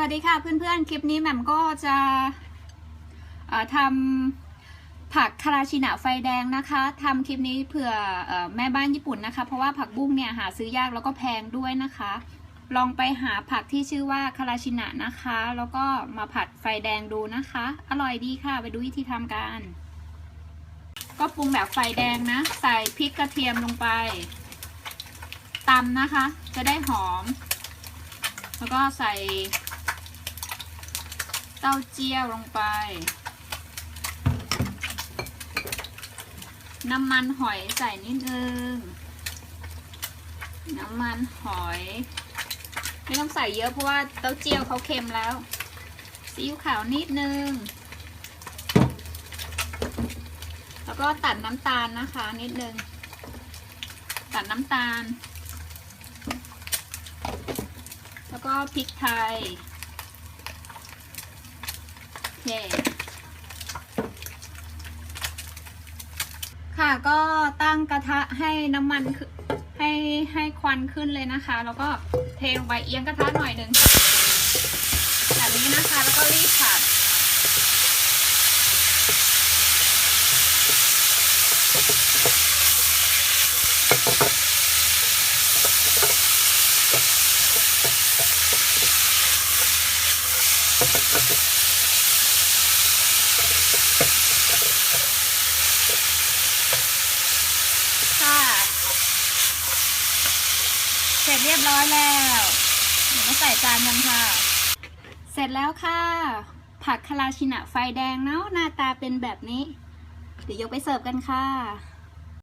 วัสดีค่ะเพื่อนๆ คลิปนี้แหม่มก็จะทำผักคาราชินะไฟแดงนะคะทำคลิปนี้เผื่ออแม่บ้านญี่ปุ่นนะคะ เพราะว่าผักบุ้งเนี่ยหาซื้อยากแล้วก็แพงด้วยนะคะ ลองไปหาผักที่ชื่อว่าคาราชินะนะคะ แล้วก็มาผัดไฟแดงดูนะคะ อร่อยดีค่ะ ไปดูวิธีทำกัน ก็ปรุงแบบไฟแดงนะ ใส่พริกกระเทียมลงไปตำนะคะ จะได้หอม แล้วก็ใส่ เต้าเจี้ยวลงไป น้ำมันหอยใส่นิดนึง น้ำมันหอย ไม่ต้องใส่เยอะเพราะว่าเต้าเจี้ยวเขาเค็มแล้ว ซีอิ๊วขาวนิดนึง แล้วก็ตัดน้ำตาลนะคะนิดนึง ตัดน้ำตาล แล้วก็พริกไทย เคค่ะก็ตั้งกระทะให้น้ำมันขึ้นให้ให้ควันขึ้นเลยนะคะ แล้วก็เทลงไปเอียงกระทะหน่อยหนึ่งแบบนี้นะคะ แล้วก็รีบผัด ค่ะ เสร็จเรียบร้อยแล้วเดี๋ยวมาใส่จานกันค่ะ เสร็จแล้วค่ะ ผักคาราชินะไฟแดงเนาะหน้าตาเป็นแบบนี้ เดี๋ยวยกไปเสิร์ฟกันค่ะ